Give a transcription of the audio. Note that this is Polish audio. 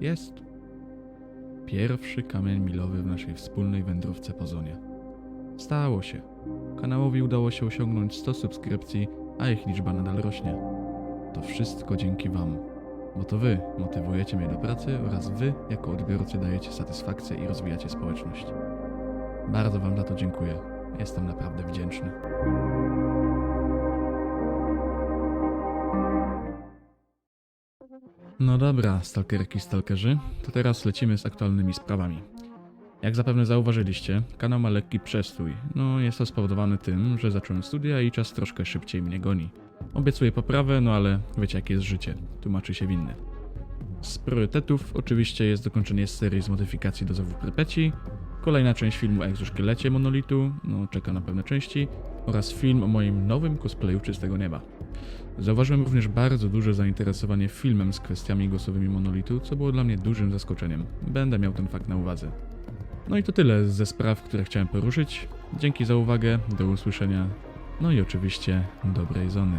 jest. Pierwszy kamień milowy w naszej wspólnej wędrówce po zonie. Stało się. Kanałowi udało się osiągnąć 100 subskrypcji, a ich liczba nadal rośnie. To wszystko dzięki Wam, bo to Wy motywujecie mnie do pracy oraz Wy, jako odbiorcy, dajecie satysfakcję i rozwijacie społeczność. Bardzo Wam za to dziękuję. Jestem naprawdę wdzięczny. No dobra, stalkerki, stalkerzy, to teraz lecimy z aktualnymi sprawami. Jak zapewne zauważyliście, kanał ma lekki przestój. No, jest to spowodowane tym, że zacząłem studia i czas troszkę szybciej mnie goni. Obiecuję poprawę, no ale wiecie jakie jest życie. Tłumaczy się winny. Z priorytetów oczywiście jest dokończenie serii z modyfikacji do Zowu Prypeci, kolejna część filmu o egzoszkielecie Monolitu, no czeka na pewne części, oraz film o moim nowym cosplayu Czystego Nieba. Zauważyłem również bardzo duże zainteresowanie filmem z kwestiami głosowymi Monolitu, co było dla mnie dużym zaskoczeniem. Będę miał ten fakt na uwadze. No i to tyle ze spraw, które chciałem poruszyć. Dzięki za uwagę, do usłyszenia. No i oczywiście dobrej zony.